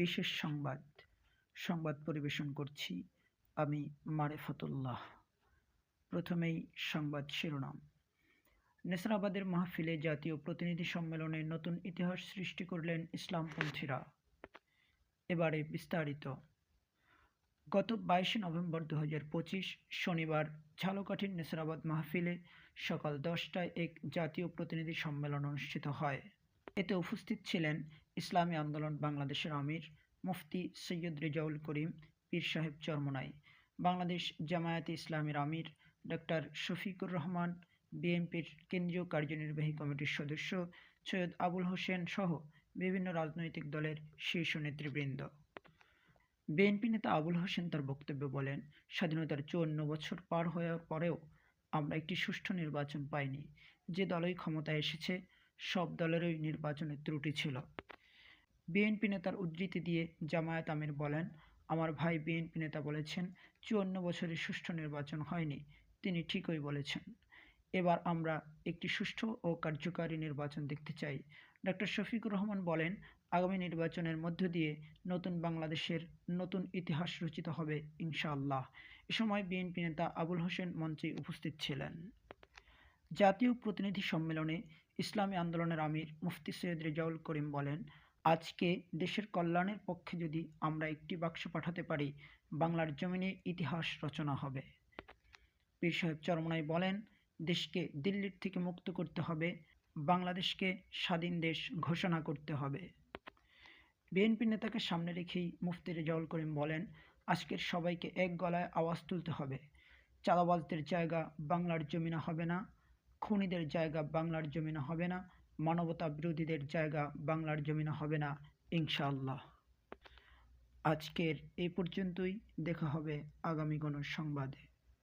বিশেষ সংবাদ সংবাদ পরিবেশন করছি আমি মারেফাতুল্লাহ। প্রথমেই সংবাদ শিরোনাম। নেসরাবাদের মাহফিলে জাতীয় প্রতিনিধি সম্মেলনে নতুন ইতিহাস সৃষ্টি করলেন ইসলামপন্থীরা। এবারে বিস্তারিত। গত বাইশে নভেম্বর দু হাজার পঁচিশ শনিবার ঝালকাঠির নেসরাবাদ মাহফিলে সকাল দশটায় এক জাতীয় প্রতিনিধি সম্মেলন অনুষ্ঠিত হয়। এতে উপস্থিত ছিলেন ইসলামী আন্দোলন বাংলাদেশের আমির মুফতি সৈয়দ রেজাউল করিম পীর সাহেব চরমনাই, বাংলাদেশ জামায়াতে ইসলামের আমির ডক্টর শফিকুর রহমান, বিএনপির কেন্দ্রীয় কার্যনির্বাহী কমিটির সদস্য সৈয়দ আবুল হোসেন সহ বিভিন্ন রাজনৈতিক দলের শীর্ষ নেতৃবৃন্দ। বিএনপি নেতা আবুল হোসেন তার বক্তব্যে বলেন, স্বাধীনতার চুয়ান্ন বছর পার হওয়ার পরেও আমরা একটি সুষ্ঠু নির্বাচন পাইনি। যে দলই ক্ষমতায় এসেছে, সব দলেরই নির্বাচনে ত্রুটি ছিল। বিএনপি নেতার উদ্ধৃতি দিয়ে জামায়াত আমির বলেন, আমার ভাই বিএনপি নেতা বলেছেন, চুয়ান্ন বছরে সুষ্ঠু নির্বাচন হয়নি। তিনি ঠিকই বলেছেন। এবার আমরা একটি সুষ্ঠু ও কার্যকারী নির্বাচন দেখতে চাই। ডক্টর শফিকুর রহমান বলেন, আগামী নির্বাচনের মধ্য দিয়ে নতুন বাংলাদেশের নতুন ইতিহাস রচিত হবে ইনশাআল্লাহ। এ সময় বিএনপি নেতা আবুল হোসেন মঞ্চে উপস্থিত ছিলেন। জাতীয় প্রতিনিধি সম্মেলনে ইসলামী আন্দোলনের আমির মুফতি সৈয়দ রেজাউল করিম বলেন আজকে দেশের কল্যাণের পক্ষে যদি আমরা একটি বাক্স পাঠাতে পারি, বাংলার জমিনে ইতিহাস রচনা হবে। পীর সাহেব চরমনাই বলেন, দেশকে দিল্লির থেকে মুক্ত করতে হবে, বাংলাদেশকে স্বাধীন দেশ ঘোষণা করতে হবে। বিএনপি নেতাকে সামনে রেখেই মুফতি রেজাউল করিম বলেন, আজকের সবাইকে এক গলায় আওয়াজ তুলতে হবে। চাঁদাবাজদের জায়গা বাংলার জমিনে হবে না, খুনিদের জায়গা বাংলার জমিনে হবে না মানবতা বিরোধীদের জায়গা বাংলার জমিনে হবে না ইনশাল্লাহ আজকের এই পর্যন্তই, দেখা হবে আগামী কোনো সংবাদে।